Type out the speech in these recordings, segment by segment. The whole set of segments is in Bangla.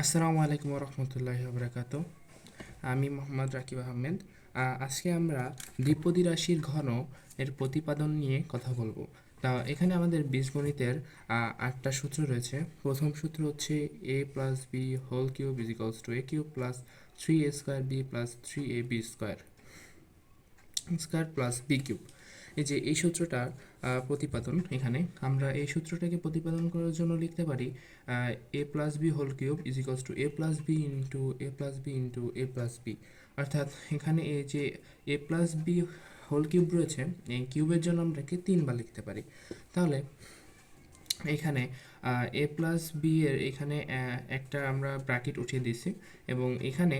আসসালামু আলাইকুম রহমতুল্লাহ বরকাত আমি মোহাম্মদ রাকিব আহমেদ। আজকে আমরা দ্বিপদী রাশির ঘন এর প্রতিপাদন নিয়ে কথা বলব। তা, এখানে আমাদের বীজগণিতের আটটা সূত্র রয়েছে। প্রথম সূত্র হচ্ছে a plus b whole cube is equals to a cube plus three a square b plus three a b square square plus b cube এই যে এই সূত্রটার আহ, প্রতিপাদন এখানে। আমরা এই সূত্রটাকে প্রতিপাদন করার জন্য লিখতে পারি a plus b whole cube is equals to a plus b into a plus b into a plus b অর্থাৎ এখানে এই যে a plus b whole cube রয়েছে এই কিউবের জন্য আমরা একে তিনবার লিখতে পারি। তাহলে এখানে এ প্লাস বি এর এখানে একটা আমরা ব্র্যাকেট উঠিয়ে দিয়েছি এবং এখানে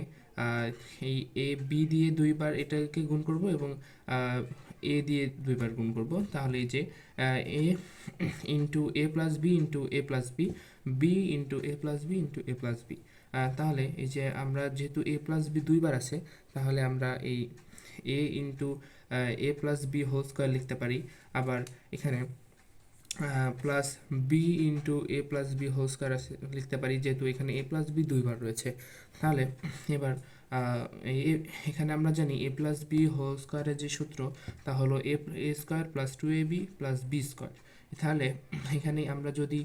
এই এ বি দিয়ে দুইবার এটাকে গুণ করব এবং এ দিয়ে দুইবার গুণ করব। তাহলে এই যে a into a plus b into a plus b b into a plus b into a plus b তাহলে এই যে আমরা যেহেতু এ প্লাস বি দুইবার আছে, তাহলে আমরা এই a into a plus b whole square লিখতে পারি। আবার এখানে plus b into a plus b whole square লিখতে পারি, যেহেতু এখানে এ প্লাস বি দুইবার রয়েছে। তাহলে এবার এখানে আমরা জানি এ প্লাস বি হোল স্কোয়ারের যে সূত্র, তা হলো a a square plus two a b plus b square তাহলে এখানে আমরা যদি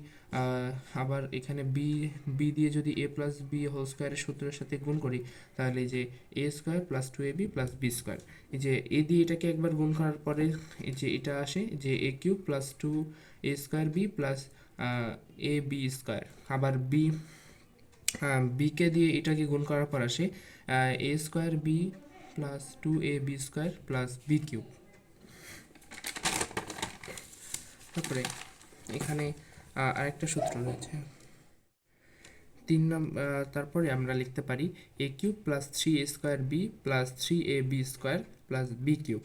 আবার এখানে বি বি দিয়ে যদি এ প্লাস বি হোল স্কোয়ারের সূত্রের সাথে গুণ করি, তাহলে যে a square plus two a b plus b square এই যে এ দিয়ে এটাকে একবার গুণ করার পরে, এই যে এটা আসে যে a cube plus two a square b plus a b square আবার বি বিকে দিয়ে এটাকে গুণ করার পর আসে a square b plus two a b square plus b cube তারপরে এখানে আরেকটা সূত্র রয়েছে। তিন নম্বর তারপরে আমরা লিখতে পারি a cube plus three a square b plus three a b square plus b cube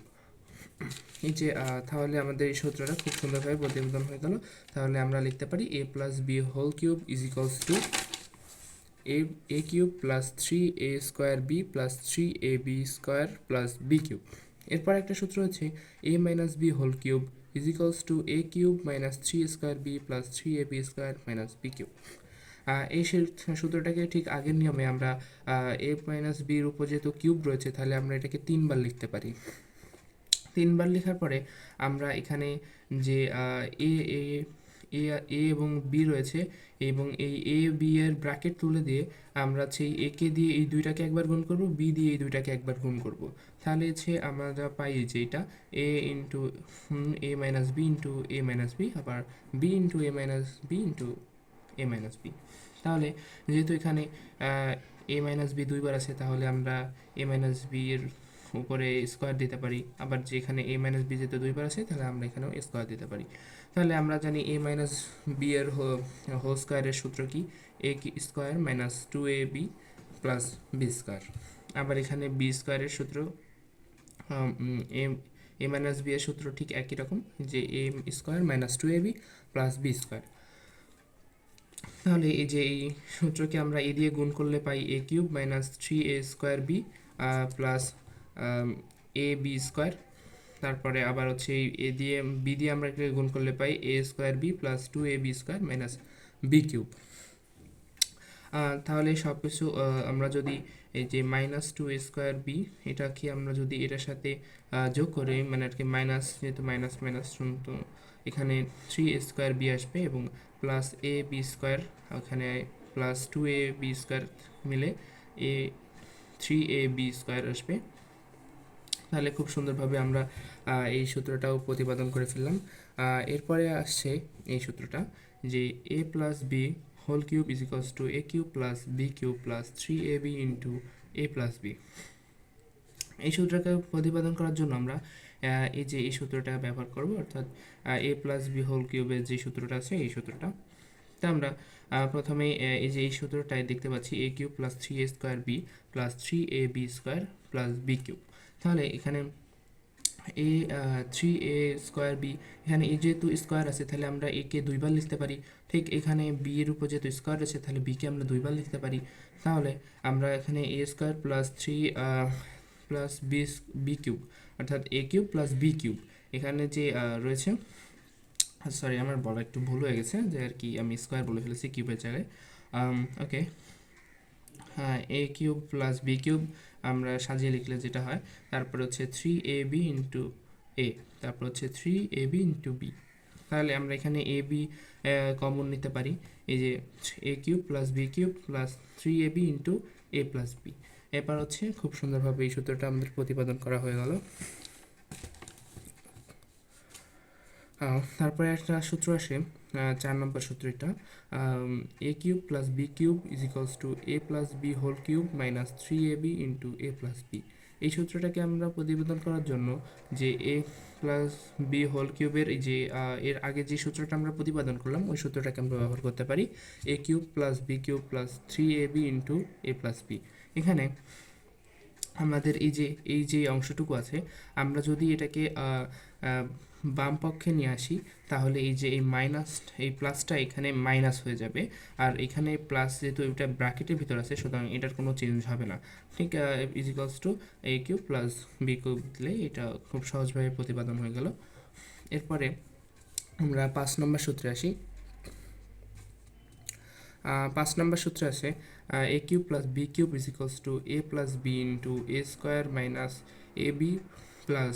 এই যে তাহলে আমাদের এই সূত্রটা খুব সুন্দরভাবে প্রতিবেদন হয়ে গেল। তাহলে আমরা লিখতে পারি a plus b whole cube is to a a cube plus three a square b plus three a b square plus b cube এরপর একটা সূত্র হচ্ছে a minus b whole cube is equals to a cube minus three square b plus three a b square minus b cube এই সূত্রটাকে ঠিক আগের নিয়মে আমরা এ মাইনাস বির উপর যেহেতু কিউব রয়েছে, তাহলে আমরা এটাকে তিনবার লিখতে পারি। তিনবার লেখার পরে আমরা এখানে যে এ এ এ এ এবং বি রয়েছে এবং এই এ বি এর ব্র্যাকেট তুলে দিয়ে আমরা সেই এ কে দিয়ে এই দুইটাকে একবার গুণ করব বি দিয়ে এই দুইটাকে একবার গুণ করব। তাহলে হচ্ছে আমরা পাই যে এটা a into a minus b into a minus b আবার b into a minus b into a minus b তাহলে যেহেতু এখানে এ মাইনাস বি দুইবার আছে, তাহলে আমরা এ মাইনাস বি এর উপরে স্কোয়ার দিতে পারি। আবার যেখানে এ মাইনাস বি যেতে দুইবার আছে, তাহলে আমরা এখানেও স্কোয়ার দিতে পারি। তাহলে আমরা জানি এ মাইনাস বি এর হোল স্কোয়ারের সূত্র কি? এ কি square minus two a b plus b square আবার এখানে বি স্কোয়ারের সূত্র এ মাইনাস বি এর সূত্র ঠিক একই রকম, যে a square minus two a b plus b square তাহলে এই যে এই সূত্রকে আমরা এ দিয়ে গুণ করলে পাই a cube minus three a square b plus a b square তারপরে আবার হচ্ছে এ দিয়ে বি দিয়ে আমরা এটাকে গুণ করলে পাই a square b plus two a b square minus b cube তাহলে সব কিছু আমরা যদি এই যে মাইনাস টু স্কোয়ার বি এটাকে আমরা যদি এটার সাথে যোগ করি মানে আর কি মাইনাস যেহেতু মাইনাস মাইনাস তো এখানে থ্রি স্কোয়ার বি আসবে এবং প্লাস এ বি স্কোয়ার ওখানে plus two a b square মিলে a three a b square আসবে। তাহলে খুব সুন্দরভাবে আমরা এই সূত্রটাও প্রতিপাদন করে ফেললাম। এরপরে আসছে এই সূত্রটা যে a plus b whole cube is to a cube plus b cube plus three a b into a plus b এই সূত্রটাকে প্রতিপাদন করার জন্য আমরা এই যে এই সূত্রটা ব্যবহার করব, অর্থাৎ এ প্লাস বি হোল কিউবের যে সূত্রটা আছে, এই সূত্রটা। তা আমরা প্রথমে এই যে এই সূত্রটায় দেখতে পাচ্ছি a cube plus three a square b plus three a b square plus b cube তাহলে এখানে a three a square b এখানে এ যেহেতু স্কোয়ার আছে, তাহলে আমরা এ কে দুইবার লিখতে পারি। ঠিক এখানে বি এর উপর যেহেতু স্কোয়ার আছে তাহলে বি কে আমরা দুইবার লিখতে পারি। তাহলে আমরা এখানে a square plus three plus b b cube অর্থাৎ a cube plus b cube এখানে যে রয়েছে সরি আমার বলা একটু ভুল হয়ে গেছে, যে আর কি আমি স্কোয়ার বলে ফেলেছি কিউবের জায়গায়। Okay a cube plus b cube আমরা সাজিয়ে লিখলে যেটা হয়, তারপর হচ্ছে three a b into a তারপর হচ্ছে three a b into b তাহলে আমরা এখানে এ বি কমন নিতে পারি। এই যে a cube plus b cube plus three a b into a plus b এবার হচ্ছে খুব সুন্দরভাবে এই সূত্রটা আমাদের প্রতিপাদন করা হয়ে গেল। তারপরে একটা সূত্র আসে চার নম্বর সূত্র এটা a cube plus b cube is equals to a plus b whole cube minus three a b into a plus b এই সূত্রটাকে আমরা প্রতিবেদন করার জন্য যে এ প্লাস বি হোল কিউবের যে এর আগে যে সূত্রটা আমরা প্রতিপাদন করলাম, ওই সূত্রটাকে আমরা ব্যবহার করতে পারি a cube plus b cube plus three a b into a plus b এখানে আমাদের এই যে এই যে অংশটুকু আছে, আমরা যদি এটাকে বাম পক্ষে নিয়ে আসি, তাহলে এই যে এই মাইনাস এই প্লাসটা এখানে মাইনাস হয়ে যাবে। আর এখানে প্লাস যেহেতু এটা ব্র্যাকেটের ভিতর আছে, সুতরাং এটার কোনো চেঞ্জ হবে না। ঠিক is equals to a cube plus b cube দিলে এটা খুব সহজভাবে প্রতিপাদন হয়ে গেল। এরপরে আমরা পাঁচ নম্বর সূত্রে আসি। পাঁচ নম্বর সূত্রে আছে a cube plus b cube is to a plus b into a square minus a b plus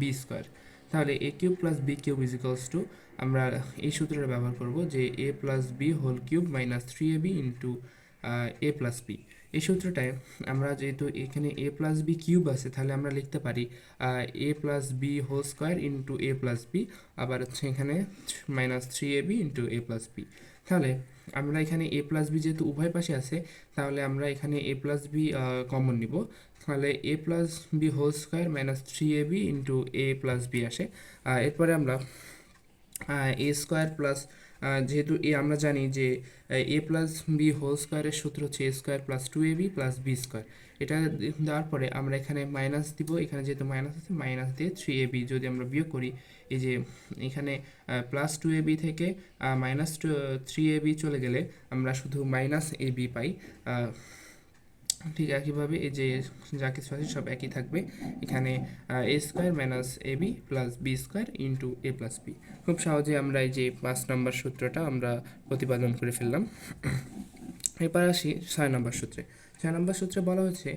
b square তাহলে a cube plus b cube is to আমরা এই সূত্রটা ব্যবহার করব যে a plus b whole cube minus three a b into a plus b এই সূত্রটায় আমরা যেহেতু এখানে এ প্লাস বি কিউব আছে, তাহলে আমরা লিখতে পারি a plus b whole square into a plus b আবার হচ্ছে এখানে minus three a b into a plus b তাহলে আমরা এখানে এ প্লাস বি যেহেতু উভয় পাশে আছে, তাহলে আমরা এখানে এ প্লাস বি কমন নিব। তাহলে a plus b whole square minus three a b into a plus b আসে এরপরে আমরা এ স্কোয়ার প্লাস যেহেতু এ আমরা জানি যে এ প্লাস বি হোল স্কোয়ারের সূত্র হচ্ছে a square plus two a b plus b square এটা দেওয়ার পরে আমরা এখানে মাইনাস দিব, এখানে যেহেতু মাইনাস আছে মাইনাস দিয়ে থ্রি এ বি যদি আমরা বিয়োগ করি, এই যে এখানে প্লাস টু এ বি থেকে minus two three a b চলে গেলে আমরা শুধু মাইনাস এ বি পাই। ঠিক একইভাবে এই যে যা কিছু আছে সব একই থাকবে। এখানে a square minus a b plus b square into a plus b খুব সহজে আমরা এই যে পাঁচ নম্বর সূত্রটা আমরা প্রতিপাদন করে ফেললাম। এবার আসি ছয় নম্বর সূত্রে। ছয় নম্বর সূত্রে বলা হচ্ছে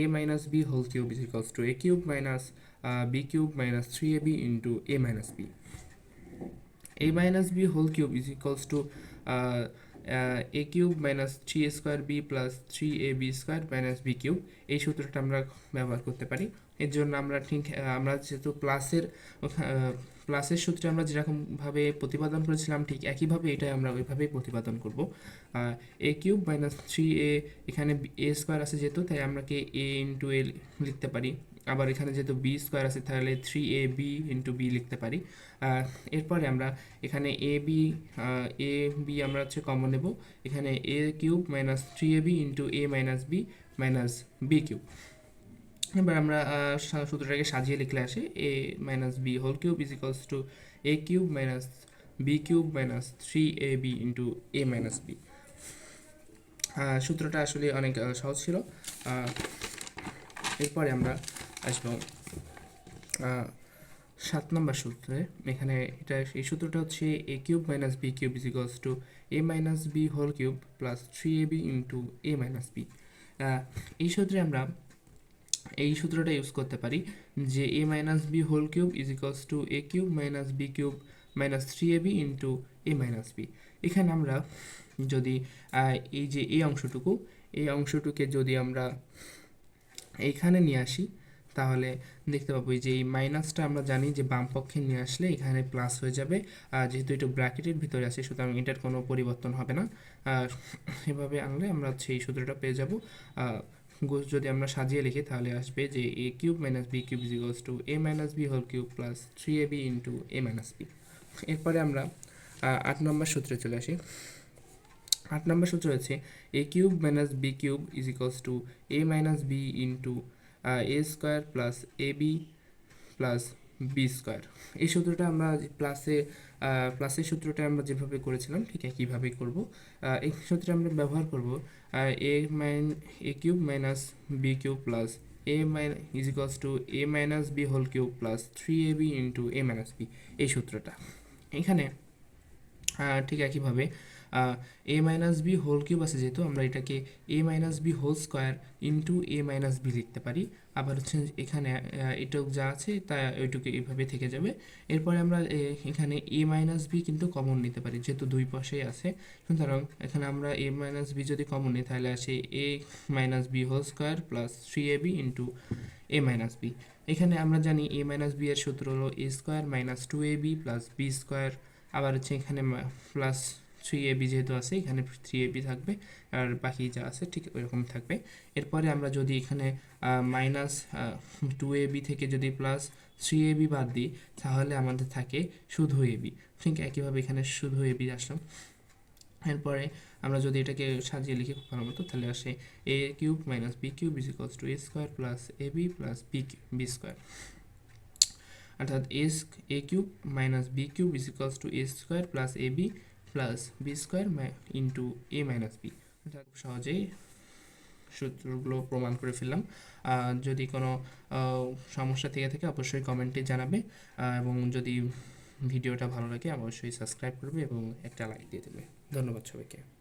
a minus b whole cube is equals to a cube minus b cube minus three a b into a minus b a minus b whole cube is equals to uh, cube minus three a square b plus three a b square minus b cube এই সূত্রটা আমরা ব্যবহার করতে পারি। এর জন্য আমরা ঠিক আমরা যেহেতু প্লাসের প্লাসের সূত্রে আমরা যেরকমভাবে প্রতিপাদন করেছিলাম, ঠিক একইভাবে এটা আমরা ওইভাবেই প্রতিপাদন করব। A cube minus three a এখানে এ স্কোয়ার আছে যেহেতু, তাই আমরা কে এ ইন্টু এ লিখতে পারি। আবার এখানে যেহেতু বি স্কোয়ার আছে, তাহলে three a b into b লিখতে পারি। এরপরে আমরা এখানে এ বি এ বি আমরা হচ্ছে কমন নেব। এখানে a cube minus three a b into a minus b minus b cube. এবার আমরা সূত্রটাকে সাজিয়ে লিখলে আসে a minus b whole cube is equals to a cube minus b cube minus three a b into a minus b সূত্রটা আসলে অনেক সহজ ছিল। এরপরে আমরা আসব সাত নম্বর সূত্রে। এখানে এটা, এই সূত্রটা হচ্ছে a cube minus b cube is equals to a minus b whole cube plus three a b into a minus b এই সূত্রে আমরা এই সূত্রটা ইউজ করতে পারি যে a minus b whole cube is equals to a cube minus b cube minus three a b into a minus b এখানে আমরা যদি এই যে এই অংশটুকু এই অংশটুকে যদি আমরা এইখানে নিয়ে আসি, তাহলে দেখতে পাবো যে এই মাইনাসটা আমরা জানি যে বাম পক্ষে নিয়ে আসলে এখানে প্লাস হয়ে যাবে, আর যেহেতু এটা ব্র্যাকেটের ভিতরে আছে, সুতরাং এটার কোনো পরিবর্তন হবে না। এভাবে আনলে আমরা এই সূত্রটা পেয়ে যাব। যদি আমরা সাজিয়ে লিখি, তাহলে আসবে যে a cube minus b cube is equals to a minus b whole cube plus three a b into a minus b. এরপরে আমরা আট নম্বর সূত্রে চলে আসি। আট নম্বর সূত্র হচ্ছে, a cube minus b cube is equals to a minus b into a square plus a b plus b square এই সূত্রটা আমরা প্লাসে প্লাসের সূত্রটা আমরা যেভাবে করেছিলাম, ঠিক একইভাবেই করব। এই সূত্রে আমরা ব্যবহার করব A mine A cube minus B cube plus A mine is equals to A minus B whole cube plus three A B into A minus B এই সূত্রটা। এখানে ঠিক একইভাবে A minus B whole cube আছে যেহেতু, আমরা এটাকে A minus B whole square into A minus B লিখতে পারি। আবার হচ্ছে এখানে এটুক যা আছে, তা ওইটুকু এইভাবে থেকে যাবে। এরপরে আমরা এখানে এ মাইনাস বি কিন্তু কমন নিতে পারি, যেহেতু দুই পাশেই আছে। সুতরাং এখানে আমরা এ মাইনাস বি যদি কমন নিই, তাহলে আসে A minus B whole square plus three A B into A minus B এখানে আমরা জানি এ মাইনাস বি এর সূত্র হলো A square minus two A B plus B square আবার হচ্ছে এখানে প্লাস থ্রি এ বি যেহেতু আছে, এখানে থ্রি এ বি থাকবে, আর বাকি যা আছে ঠিক ওইরকম থাকবে। এরপরে আমরা যদি এখানে মাইনাস টু এ বি থেকে যদি প্লাস থ্রি এ বি বাদ দিই, তাহলে আমাদের থাকে শুধু এ বি ঠিক একইভাবে এখানে শুধু এ বি আসলাম। এরপরে আমরা যদি এটাকে সাজিয়ে লিখি ভালো মতো, তাহলে আসে A cube minus B cube is equals to A square plus A B plus B B square অর্থাৎ A A cube minus B cube is equals to A square plus A B plus B square into A minus B খুব সহজেই সূত্রগুলো প্রমাণ করে ফেললাম। যদি কোনো সমস্যা থেকে থাকে অবশ্যই কমেন্টে জানাবে। এবং যদি ভিডিওটা ভালো লাগে অবশ্যই সাবস্ক্রাইব করবে এবং একটা লাইক দিয়ে দেবে। ধন্যবাদ সবাইকে।